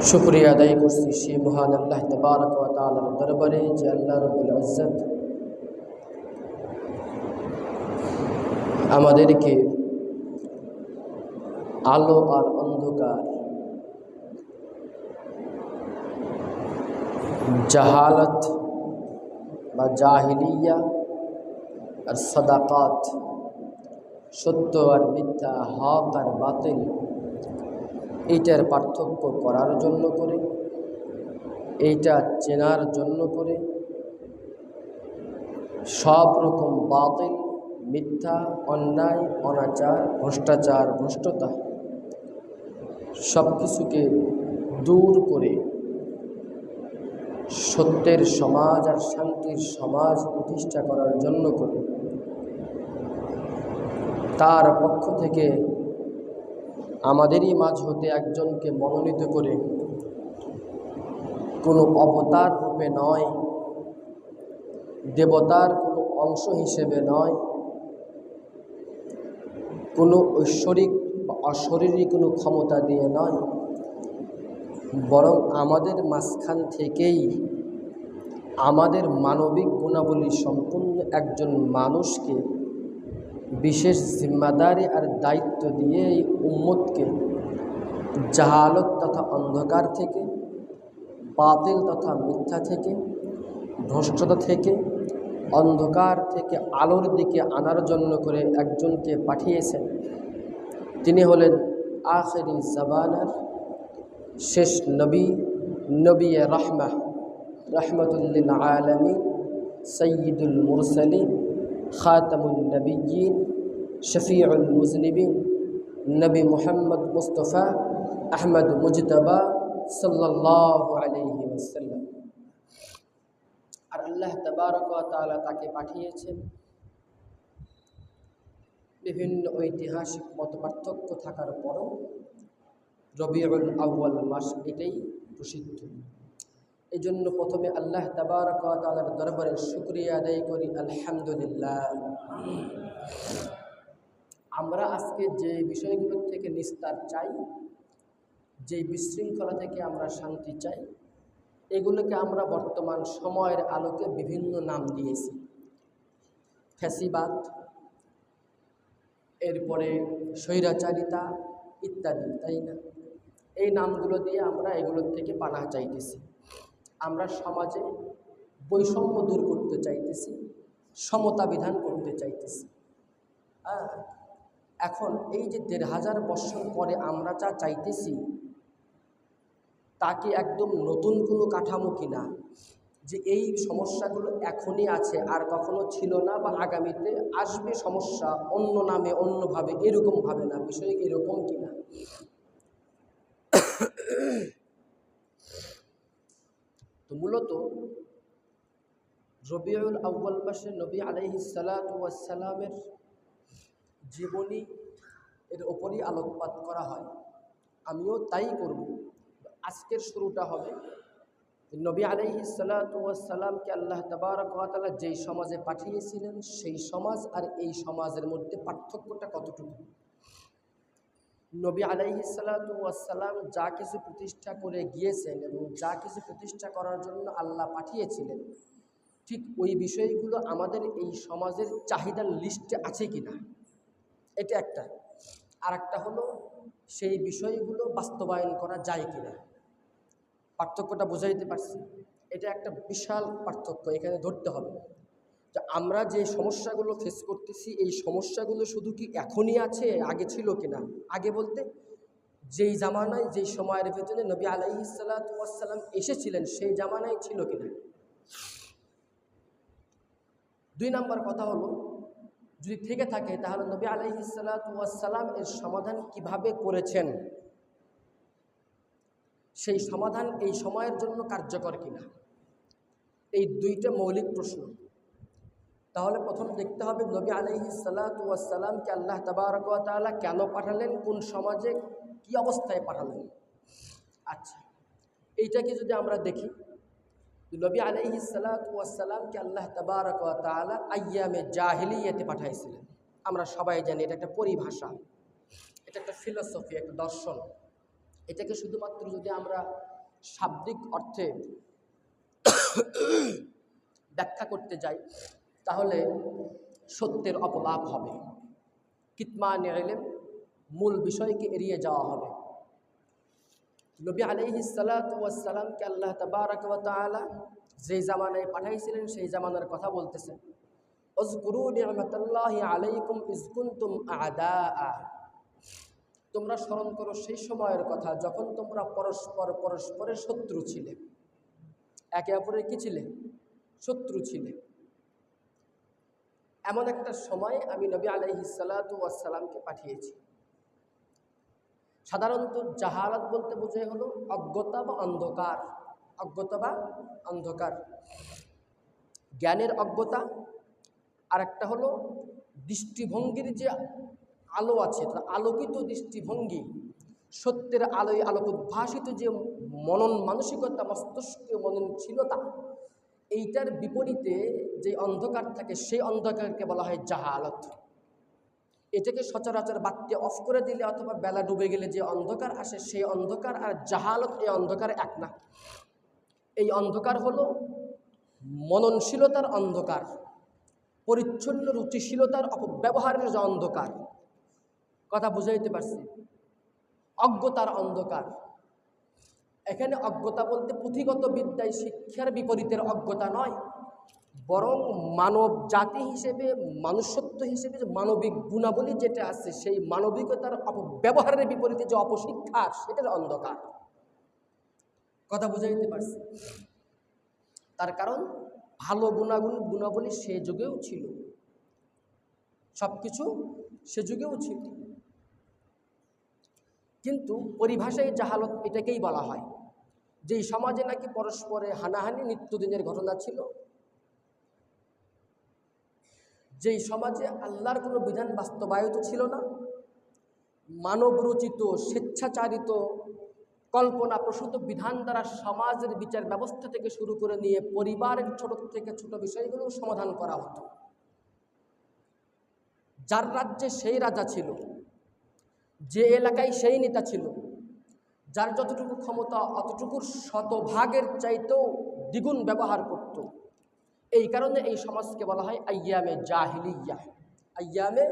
শুক্রিয়া আদায় করছি সে মহান আল্লাহ তবারক ওয়া তাআলার দরবারে যে আল্লাহ রব্বুল ইজ্জত আমাদেরকে আলো আর অন্ধকার, জাহালত বা জাহিলিয়া আর সদাকাত, সত্য আর মিথ্যা, হক আর বাতিল এইটার পার্থক্য করার জন্য করে, এইটা চেনার জন্য করে। সব রকম বাতিল, মিথ্যা, অন্যায়, অনাচার, ভ্রষ্টাচার, ভ্রষ্টতা সব কিছুকে দূর করে সত্যের সমাজ আর শান্তির সমাজ প্রতিষ্ঠা করার জন্য করে। তার পক্ষ থেকে আমাদেরই মাঝ হতে একজনকে মনোনীত করে কোনো অবতার রূপে নয়, দেবতার কোনো অংশ হিসেবে নয়, কোনো ঐশ্বরিক বা অশরীরী কোনো ক্ষমতা দিয়ে নয়, বরং আমাদের মাঝখান থেকেই আমাদের মানবিক গুণাবলী সম্পূর্ণ একজন মানুষকে বিশেষ জিম্মাদারি আর দায়িত্ব দিয়ে এই উম্মতকে জাহালত তথা অন্ধকার থেকে, বাতিল তথা মিথ্যা থেকে, ভ্রষ্টতা থেকে, অন্ধকার থেকে আলোর দিকে আনার জন্য করে একজনকে পাঠিয়েছেন। তিনি হলেন আখেরি জাবানার শেষ নবী নবী রহমা রহমতুল্লিল আলমী সঈদুল মুরসলিন। খাতামুল নবীন শফিউল মুজনিবিন, নবী মোহাম্মদ মুস্তফা আহমদ মুজতবা সাল্লাহ আলহি ওসাল্লাম আর আল্লাহ তবারক তালা তাকে পাঠিয়েছেন। বিভিন্ন ঐতিহাসিক মত পার্থক্য থাকার পরও রবিউল আউ্য়াল মাস এটাই প্রসিদ্ধ। এই জন্য প্রথমে আল্লাহ তাবারক তালার দরবারে শুক্রিয়া আদায় করি, আলহামদুলিল্লাহ। আমরা আজকে যে বিষয়গুলোর থেকে নিস্তার চাই, যে বিশৃঙ্খলা থেকে আমরা শান্তি চাই, এগুলোকে আমরা বর্তমান সময়ের আলোকে বিভিন্ন নাম দিয়েছি। ফ্যাসিবাদ, এরপরে স্বৈরাচারিতা ইত্যাদি, তাই না? এই নামগুলো দিয়ে আমরা এগুলোর থেকে পানা চাইতেছি। আমরা সমাজে বৈষম্য দূর করতে চাইতেছি, সমতা বিধান করতে চাইতেছি। হ্যাঁ এখন এই যে দেড় হাজার বছর পরে আমরা যা চাইতেছি তা কি একদম নতুন কোনো কাঠামো কিনা, যে এই সমস্যাগুলো এখনই আছে আর কখনো ছিল না বা আগামীতে আসবে সমস্যা অন্য নামে, অন্যভাবে এরকমভাবে না, বিষয় এরকম কিনা। তো মূলত রবিউল আউ্বাল মাসে নবী আলহি সালাতামের জীবনী এর ওপরই আলোকপাত করা হয়। আমিও তাই করব। আজকের শুরুটা হবে নবী আলহি সালাতামকে আল্লাহ তবারকালা যেই সমাজে পাঠিয়েছিলেন, সেই সমাজ আর এই সমাজের মধ্যে পার্থক্যটা কতটুকু? নবী আলাইহি সালাতাম যা কিছু প্রতিষ্ঠা করে গিয়েছেন এবং যা কিছু প্রতিষ্ঠা করার জন্য আল্লাহ পাঠিয়েছিলেন, ঠিক ওই বিষয়গুলো আমাদের এই সমাজের চাহিদার লিস্টে আছে কি না এটা একটা। আর একটা হলো, সেই বিষয়গুলো বাস্তবায়ন করা যায় কি না পার্থক্যটা বোঝাইতে পারছি। এটা একটা বিশাল পার্থক্য, এখানে ধরতে হবে। আমরা যে সমস্যাগুলো ফেস করতেছি, এই সমস্যাগুলো শুধু কি এখনই আছে, আগে ছিল কিনা? আগে বলতে, যেই জামানায়, যেই সময়ের ভেতরে নবী আলাইহি সাল্লাম এসেছিলেন, সেই জামানায় ছিল কিনা? দুই নাম্বার কথা হলো, যদি থেকে থাকে, তাহলে নবী আলাইহি সাল্লাম এর সমাধান কীভাবে করেছেন? সেই সমাধান এই সময়ের জন্য কার্যকর কিনা? এই দুইটা মৌলিক প্রশ্ন। তাহলে প্রথম দেখতে হবে নবী আলহি সাল্লাতামকে আল্লাহ তবরকালা কেন পাঠালেন? কোন সমাজে কি অবস্থায় পাঠালেন? আচ্ছা এইটাকে যদি আমরা দেখি, নবী আলহি সাল্লাতামকে আল্লাহ তবরকালা আয়ামে জাহিলিয়াতে পাঠাইছিলেন। আমরা সবাই জানি এটা একটা পরিভাষা, এটা একটা ফিলোসফি একটা দর্শন। এটাকে শুধুমাত্র যদি আমরা শাব্দিক অর্থে ব্যাখ্যা করতে যাই তাহলে সত্যের অপলাপ হবে। কিতমা নেড়েলে মূল বিষয়কে এড়িয়ে যাওয়া হবে। নবী আলাইহি সালাতামকে আল্লাহ তবারক তালা যেই জামানায় পাঠাইছিলেন, সেই জামানার কথা বলতেছেন অজগুরু নিয়মতাল্লাহি আলাইকুম ইজকুন্তুম আদা তোমরা স্মরণ করো সেই সময়ের কথা যখন তোমরা পরস্পর পরস্পরের শত্রু ছিলে। একে অপরের কি ছিলে? শত্রু ছিলে। এমন একটা সময় আমি নবী আলাইহি সালাতামকে পাঠিয়েছি। সাধারণত জাহালাত বলতে বোঝাই হলো অজ্ঞতা বা অন্ধকার। অজ্ঞতা বা অন্ধকার। জ্ঞানের অজ্ঞতা। আর একটা হলো দৃষ্টিভঙ্গির যে আলো আছে আলোকিত দৃষ্টিভঙ্গি। সত্যের আলোয় আলোক উদ্ভাসিত যে মনন মানসিকতা মস্তিষ্কীয় মননশীলতা। এইটার বিপরীতে যে অন্ধকার থাকে, সেই অন্ধকারকে বলা হয় জাহালত। এটাকে সচরাচর বাক্যে অফ করে দিলে অথবা বেলা ডুবে গেলে যে অন্ধকার আসে, সেই অন্ধকার আর জাহালত এই অন্ধকার এক না। এই অন্ধকার হলো মননশীলতার অন্ধকার, পরিচ্ছন্ন রুচিশীলতার অপব্যবহারের যে অন্ধকার। কথা বুঝাইতে পারছি? অজ্ঞতার অন্ধকার। এখানে অজ্ঞতা বলতে পুঁথিগত বিদ্যায় শিক্ষার বিপরীতের অজ্ঞতা নয়। বরং মানব জাতি হিসেবে মানুষত্ব হিসেবে যে মানবিক গুণাবলী যেটা আছে, সেই মানবিকতার অপব্যবহারের বিপরীতে যে অপশিক্ষা, সেটার অন্ধকার। কথা বুঝাইতে পারছি? তার কারণ, ভালো গুণাগুণ, গুণাবলী সে যুগেও ছিল। সব কিছু সে যুগেও ছিল। কিন্তু পরিভাষায় জাহালত এটাকেই বলা হয়। যেই সমাজে নাকি পরস্পরে হানাহানি, নিত্যদিনের ঘটনা ছিল, যেই সমাজে আল্লাহর কোনো বিধান বাস্তবায়িত ছিল না, মানবরচিত, স্বেচ্ছাচারিত কল্পনা প্রসূত বিধান দ্বারা সমাজের বিচার ব্যবস্থা থেকে শুরু করে নিয়ে পরিবারের ছোট থেকে ছোট বিষয়গুলো সমাধান করা হতো। যার রাজ্যে সেই রাজা ছিল যে এলাকায় সেই নেতা ছিল, যার যতটুকু ক্ষমতা, অতটুকুর শতভাগের চাইতেও দ্বিগুণ ব্যবহার করত। এই কারণে এই সমাজকে বলা হয় আয়ামে জাহিলিয়া। আয়ামে